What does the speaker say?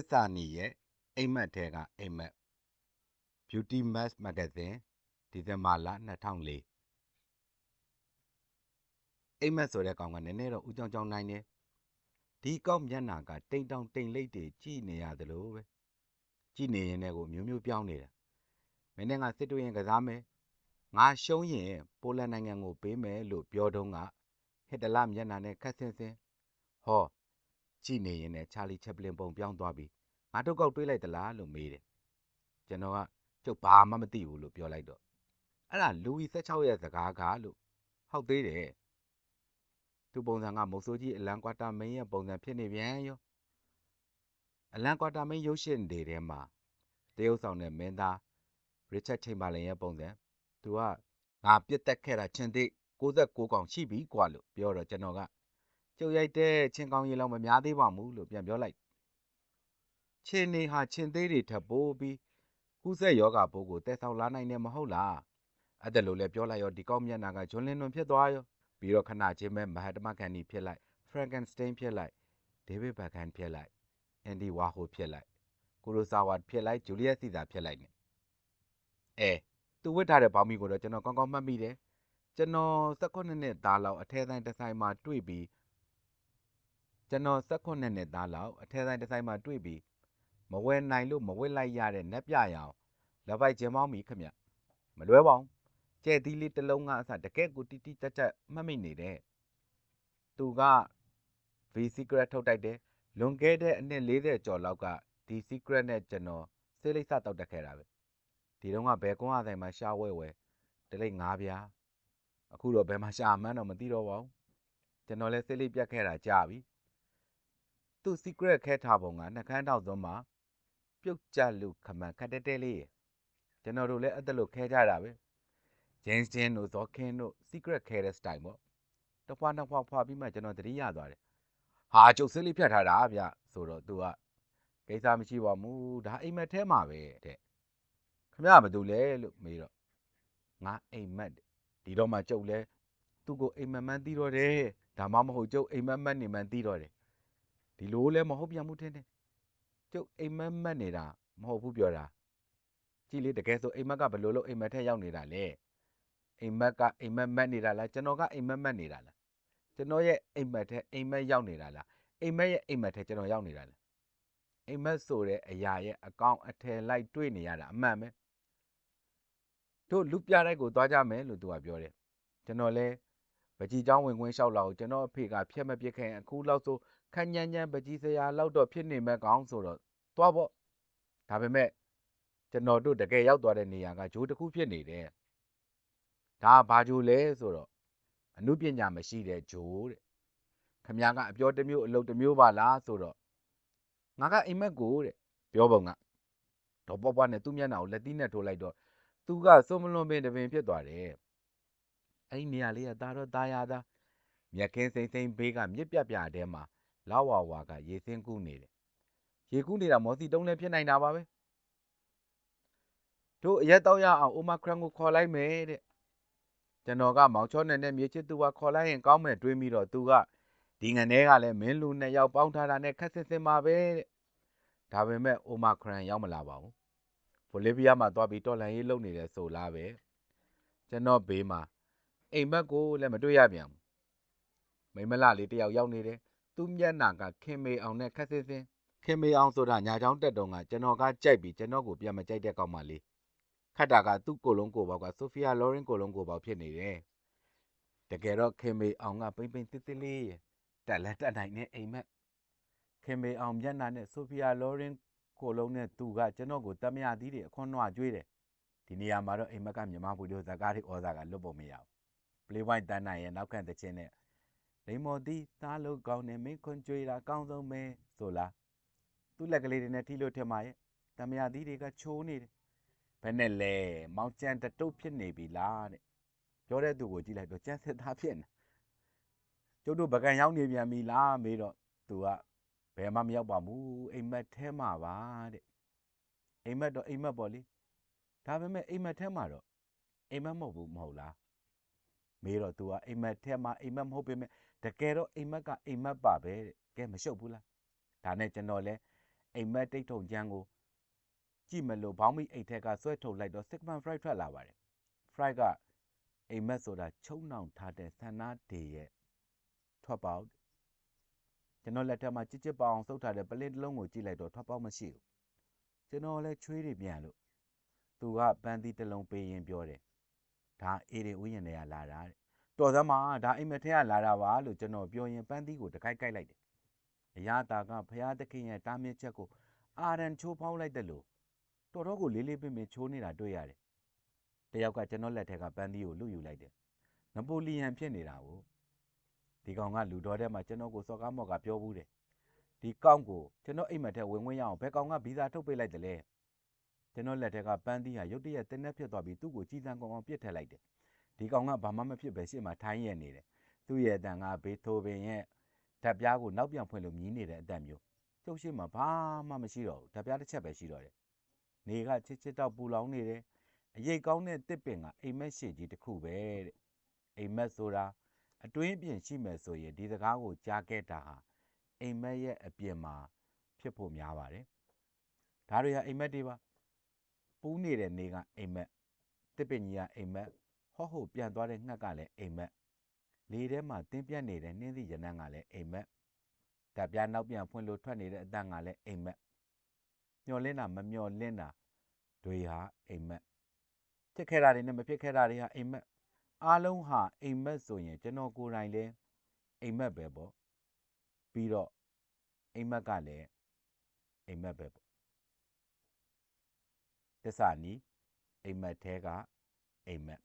စ်စာနီရဲ့ အိမ်မက်ထဲက အိမ်မက် Beauty Mask Magazine ဒီဇင်ဘာလ 2004အိမ်မက်ဆိုတဲ့ကောင်ကနည်းနည်းတော့ဦးကြောင်ကြောင်နိုင်တယ်ဒီကောက်မျက်နာကတိမ်တောင်တိမ်လိပ်တွေကြည်နေရတယ်လို့ပဲကြည်နေရင်လည်းကိုမျိုးမျိုးပြောင်းနေတာမင်းနဲ့ငါစစ်တွေ့ရင်ကစားမယ်ငါရှုံးရင်ပိုလန်နိုင်ငံကိုပေးမယ်လို့ပြောတော့ကဟစ်တလမျက်နာနဲ့ခက်ဆင်းဆင်းဟော ကြည်နေရင်လည်းချာလီချက်ပလင်ပုံပြောင်းသွားပြီးငါတို့ကောက်တွေးလိုက်သလားလို့မေးတယ်ကျွန်တော်ကကျုပ်ဘာမှမသိဘူးလို့ပြောလိုက်တော့အဲ့ဒါလူဝီ16ရဲ့စကားကလို့ဟုတ်သေးတယ်သူပုံစံကမုတ်ဆိုးကြီးအလန်ကွာတာမင်းရဲ့ပုံစံဖြစ်နေပြန်ရောအလန်ကွာတာမင်းရုပ်ရှင်တွေထဲမှာတရုတ်ဆောင်တဲ့မင်းသားရစ်ချက်ချိန်ပါလင်ရဲ့ပုံစံသူကငါပြစ်တက်ခဲ့တာချင်းသိ69កောင်ရှိပြီกว่าလို့ပြောတော့ကျွန်တော်က ကျုပ်ရိုက်တဲ့ချင်းကောင်းရေလောက်မများသေးပါဘူးလို့ပြန်ပြောလိုက်ချင်းနေဟာချင်းသေးတွေထပ်ပိုးပြီးကူးဆက်ယောဂပိုးကိုတဲဆောင်လာနိုင်တယ်မဟုတ်လားအဲ့ဒါလို့လည်းပြောလိုက်ရောဒီကောက်မျက်နှာကဂျွန်လင်းလွန်ဖြစ်သွားရောပြီးတော့ခဏချင်းပဲမဟတ်တမကန်နီဖြစ်လိုက်ဖရန်ကန်စတိန်ဖြစ်လိုက်ဒေးဗစ်ဘက်ကန်ဖြစ်လိုက်အန်ဒီဝါဟိုဖြစ်လိုက်ကိုရိုဆာဝါဖြစ်လိုက်ဂျူလီယက်စီသာဖြစ်လိုက်နဲ့အဲသူဝတ်ထားတဲ့ဘောင်မီကိုတော့ကျွန်တော်ကောင်းကောင်းမှတ်မိတယ်ကျွန်တော်16နှစ်သားလောက်အထဲဆိုင်တစ်ဆိုင်မှာတွေ့ပြီး ကျွန်တော်16နှစ်သားလောက် အထဲဆိုင်တစ်ဆိုင်မှာတွေ့ပြီး မဝယ်နိုင်လို့မဝယ်လိုက်ရတဲ့ နက်ပြရအောင် လက်ပိုက်ကျင်းပေါင်းပြီခမမလွဲပါဘူးကျဲသီးလေးတစ်လုံးကအစ တကက်ကိုတီတီတက်တက်မှတ်မိနေတဲ့သူက V secret ထုတ်တိုက်တယ် လွန်ခဲ့တဲ့ အနှစ်40ကျော်လောက်က ဒီ secret နဲ့ ကျွန်တော် ဆေးလိပ်စတောက်တက်ခဲ့တာပဲ ဒီတော့ကဘယ်ကွန်းအဆိုင်မှာ ရှာဝဲဝဲတလိပ် ၅ ပြား အခုတော့ ဘယ်မှာရှာမှန်းတော့ မသိတော့ပါဘူး ကျွန်တော်လည်း ဆေးလိပ်ပြတ်ခဲ့တာ ကြာပြီ သူ secret ခဲထားပုံကနှကန်းတောက်စုံမှာပြုတ်ကြလူခမန်ခတ်တဲတဲလေးရကျွန်တော်တို့လည်းအဲ့ဒါလို့ခဲကြတာပဲ James Dean တို့ Zokin တို့ secret ခဲတဲ့ style ပေါ့တဖွာနှစ်ဖွာဖွာပြီးမှကျွန်တော်တတိရသွားတယ်ဟာကျုပ်ဆေးလေးဖြတ်ထားတာဗျဆိုတော့သူကကိစ္စမရှိပါဘူးဒါအိမ်မက်ထဲမှာပဲတဲ့ခမရဘာတူလဲလို့မေးတော့ငါအိမ်မက်ဒီတော့မှကျုပ်လဲသူ့ကိုအိမ်မက်မှန်းသိတော့တယ်ဒါမှမဟုတ်ကျုပ်အိမ်မက်မက်နေမှန်းသိတော့တယ် ဒီလိုလဲမဟုတ်ပြန်မှုထင်းတယ်ကျုပ်အိမ်မက်မက်နေတာမဟုတ်ဘူးပြောတာကြည်လေးတကယ်ဆိုအိမ်မက်ကဘယ်လိုလုပ်အိမ်မက်ထဲရောက်နေတာလဲအိမ်မက်ကအိမ်မက်မက်နေတာလားကျွန်တော်ကအိမ်မက်မက်နေတာလားကျွန်တော်ရဲ့အိမ်မက်ထဲအိမ်မက်ရောက်နေတာလားအိမ်မက်ရဲ့အိမ်မက်ထဲကျွန်တော်ရောက်နေတာလားအိမ်မက်ဆိုတဲ့အရာရဲ့အကောင့်အထည်လိုက်တွေ့နေရတာအမှန်ပဲတို့လူပြတိုက်ကိုသွားကြမယ်လို့သူကပြောတယ်ကျွန်တော်လဲ ပကြီးကျောင်းဝင်ခွင့်လျှောက်လာကိုကျွန်တော်အဖေကဖျက်မပစ်ခင်အခုလောက်ဆိုခန်းညမ်းညမ်းပကြီးစရာလောက်တော့ဖြစ်နေမဲ့ကောင်းဆိုတော့သွားပေါ့ဒါပေမဲ့ကျွန်တော်တို့တကယ်ရောက်သွားတဲ့နေရာကဂျိုးတစ်ခုဖြစ်နေတယ်ဒါဘာဂျိုးလဲဆိုတော့အမှုပညာမရှိတဲ့ဂျိုးတဲ့ခမ ्या ကအပြောတစ်မျိုးအလုပ်တစ်မျိုးပါလားဆိုတော့ငါကအိမ်မက်ကိုတဲ့ပြောပုံကတော့ပွားပွားနဲ့သူ့မျက်နှာကိုလက်သီးနဲ့ထိုးလိုက်တော့သူကစုံမလွန်ပင်တပင်ဖြစ်သွားတယ် အဲ့ဒီနေရာလေးကသားတော့သားရသားမြက်ခင်းစိမ့်စိမ့်ဘေးကမြစ်ပြပြတဲမှာလာဝါဝါကရေစင်းကူးနေတယ်ရေကူးနေတာမော်စီတုံးလည်းဖြစ်နိုင်တာပါပဲတို့အရက်တော့ရအောင်အိုမာခရန်ကိုခေါ်လိုက်မယ်တဲ့ကျွန်တော်ကမောင်ချောနယ်နဲ့မြေချစ်သူကခေါ်လိုက်ရင်ကောင်းမယ်တွေးပြီးတော့သူကဒီငန်းထဲကလည်းမင်းလူနှစ်ယောက်ပေါင်းထားတာနဲ့ခက်ဆစ်စင်ပါပဲတဲ့ဒါပေမဲ့အိုမာခရန်ရောက်မလာပါဘူးဘိုလီးဗီးယားမှာသွားပြီးတော်လန်ရေးလုပ်နေတယ်ဆိုလားပဲကျွန်တော်ဘေးမှာ အိမ်မက်ကိုလည်းမတွေ့ရပြန်ဘူးမိမလလေးတယောက်ရောက်နေတယ်သူ့မျက်နှာကခင်မေအောင်နဲ့ခက်ဆစ်စင်ခင်မေအောင်ဆိုတာညာချောင်းတက်တုံးကကျွန်တော်ကကြိုက်ပြီးကျွန်တော်ကိုပြန်မကြိုက်တဲ့ကောင်မလေးခတ်တာကသူ့ကိုလုံးကိုပေါက်ကဆိုဖီယာလော်ရင်ကိုလုံးကိုပေါက်ဖြစ်နေတယ်တကယ်တော့ခင်မေအောင်ကပိမ့်ပိမ့်တစ်တစ်လေးရတက်လက်တက်နိုင်တဲ့အိမ်မက်ခင်မေအောင်မျက်နှာနဲ့ဆိုဖီယာလော်ရင်ကိုလုံးနဲ့သူကကျွန်တော်ကိုတမရသီးတွေအခွန်းနွားကျွေးတယ်ဒီနေရာမှာတော့အိမ်မက်ကမြန်မာဗီဒီယိုဇာကားတွေဩဇာကလွတ်ပုံမရဘူး play white တန်းနိုင်ရဲ့နောက်ခံတခြင်းနဲ့လိမ္မော်သီးသားလို့ကောင်းနေမင်းခွန်ကြွေတာကောင်းဆုံးပဲဆိုလားသူ့လက်ကလေးတွေနဲ့ထိလို့ထင်ပါရဲ့တမရသီးတွေကချိုးနေတယ်ဘယ်နဲ့လဲမောင်ကျန်တတုတ်ဖြစ်နေပြီလားတဲ့ပြောတဲ့သူကိုကြည့်လိုက်တော့ကျန်စစ်သားဖြစ်နေကျုပ်တို့ပကံရောက်နေပြန်ပြီလားမေးတော့သူကဘယ်မှမရောက်ပါဘူးအိမ်မက်ထဲမှာပါတဲ့အိမ်မက်တော့အိမ်မက်ပေါ့လေဒါပေမဲ့အိမ်မက်ထဲမှာတော့အိမ်မက်မဟုတ်ဘူးမဟုတ်လား မေးတော့ तू ကအိမ်မက်ထဲမှာအိမ်မက်မဟုတ်ပေမဲ့တကယ်တော့အိမ်မက်ကအိမ်မက်ပါပဲတဲ့ကဲမရှုပ်ဘူးလားဒါနဲ့ကျွန်တော်လဲအိမ်မက်တိတ်ထုံချမ်းကိုကြည့်မလို့ဘောင်းမိအိတ်ထက်ကဆွဲထုတ်လိုက်တော့ Sigmund Freud ထွက်လာပါတယ် Freud ကအိမ်မက်ဆိုတာချုံနှောင်ထားတဲ့ဆန္ဒတွေရဲ့ထွက်ပေါက်ကျွန်တော်လက်ထက်မှာကြစ်ကြစ်ပေါအောင်စုပ်ထားတဲ့ပလင်းတစ်လုံးကိုကြည့်လိုက်တော့ထွက်ပေါက်မရှိဘူးကျွန်တော်လည်းချွေးတွေပြန်လို့သူကပန်းသီးတစ်လုံးပေးရင်ပြောတယ် ဒါအေးတွေဥယျာဉ်တွေကလာတာတဲ့တော်စမ်းမှာဒါအိမ်မက်ထဲကလာတာပါလို့ကျွန်တော်ပြောရင်ပန်းသီးကိုတခိုက်ကိုက်လိုက်တယ်အရာတာကဖရာသခင်ရဲ့တားမြစ်ချက်ကိုအာရန်ချိုးဖောက်လိုက်တယ်လို့တော်တော်ကိုလေးလေးပင်ပင်ချိုးနေတာတွေ့ရတယ်တယောက်ကကျွန်တော်လက်ထက်ကပန်းသီးကိုလူယူလိုက်တယ်နပိုလီယန်ဖြစ်နေတာကိုဒီကောင်ကလူတော်ထဲမှာကျွန်တော်ကိုစော်ကားမော်ကပြောဘူးတယ်ဒီကောင့်ကိုကျွန်တော်အိမ်မက်ထဲဝင်ဝင်ရအောင်ဘယ်ကောင်ကဗီဇာထုတ်ပေးလိုက်တယ်လဲ ကျွန်တော်လက်ထက်ကပန်းသီးဟာရုတ်တရက်တင်းနဲ့ဖြစ်သွားပြီးသူ့ကိုကြီးစံကောင်အောင်ပြစ်ထည့်လိုက်တယ်ဒီကောင်ကဘာမှမဖြစ်ပဲရှေ့မှာထိုင်းရနေတယ်သူ့ရဲ့အတန်ကဘေးထိုးပင်ရဲ့ဓာတ်ပြားကိုနောက်ပြန်ဖွင့်လို့မြည်နေတဲ့အတန်မျိုးကျုပ်ရှိမှဘာမှမရှိတော့ဘူးဓာတ်ပြားတစ်ချက်ပဲရှိတော့တယ်နေကချစ်ချစ်တော့ပူလောင်နေတယ်အရေးကောင်းတဲ့တစ်ပင်ကအိမ်မက်ရှေ့ကြီးတစ်ခုပဲတဲ့အိမ်မက်ဆိုတာအတွင်းပြင်ရှိမယ်ဆိုရင်ဒီစကားကိုကြားခဲ့တာဟာအိမ်မက်ရဲ့အပြင်မှာဖြစ်ဖို့များပါတယ်ဒါတွေဟာအိမ်မက်တွေပါ ပူးနေတဲ့နေကအိမ်မက်တစ်ပင်ကြီးကအိမ်မက်ဟော့ဟုတ်ပြန်သွားတဲ့ငှက်ကလည်းအိမ်မက်လေထဲမှာတင်းပြတ်နေတဲ့နှင်းသည့်ရနံ့ကလည်းအိမ်မက်ဓာတ်ပြားနောက်ပြန်ဖွင့်လို့ထွက်နေတဲ့အတန်ကလည်းအိမ်မက်မျောလင်းတာမမျောလင်းတာတွေဟာအိမ်မက်ဖြစ်ခဲ့တာတွေနဲ့မဖြစ်ခဲ့တာတွေဟာအိမ်မက်အားလုံးဟာအိမ်မက်ဆိုရင်ကျွန်တော်ကိုယ်တိုင်လည်းအိမ်မက်ပဲပေါ့ပြီးတော့အိမ်မက်ကလည်းအိမ်မက်ပဲပေါ့ တစ္ဆာနီအိမ်မက်သေးကအိမ်မက်